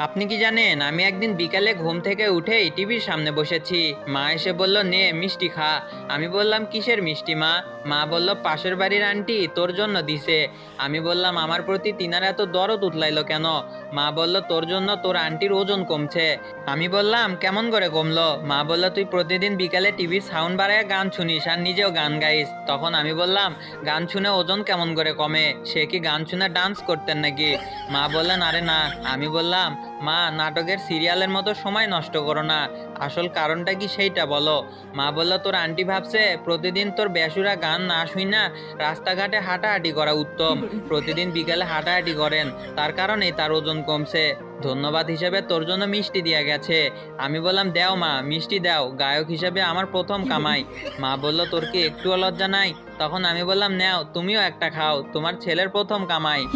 আপনি কি জানেন, আমি একদিন বিকালে ঘুম থেকে উঠেই টিভির সামনে বসেছি। মা এসে বলল, নে, মিষ্টি খা। আমি বললাম, কিসের মিষ্টি মা? মা বলল, পাশের বাড়ির আন্টি তোর জন্য দিছে। আমি বললাম, আমার প্রতি তিনার এত দরদ উতলাইলো কেন? মা বলল, তোর জন্য তোর আন্টির ওজন কমছে। আমি বললাম, কেমন করে কমলো? মা বলল, তুই প্রতিদিন বিকালে টিভির সাউন্ড বাড়ায় গান শুনিস আর নিজেও গান গাইস। তখন আমি বললাম, গান শুনে ওজন কেমন করে কমে? সে কি গান শুনে ডান্স করতেন নাকি? মা বললেন, আরে না। আমি বললাম মা, নাটকের সিরিয়ালের মতো সময় নষ্ট করো না। আসল কারণটা কি সেইটা বলো? মা বলল, তোর আন্টি ভাবছে প্রতিদিন তোর বেসুরা গান না শুই না রাস্তাঘাটে হাঁটাহাঁটি করা উত্তম। প্রতিদিন বিকালে হাঁটাহাঁটি করেন। তার কারণেই তার ওজন কমছে। ধন্যবাদ হিসেবে তোর জন্য মিষ্টি দিয়া গেছে। আমি বললাম, দেও মা, মিষ্টি দাও। গায়ক হিসেবে আমার প্রথম কামাই। মা বলল, তোর কি একটুও লজ্জা নাই? তখন আমি বললাম, নেও, তুমিও একটা খাও। তোমার ছেলের প্রথম কামাই।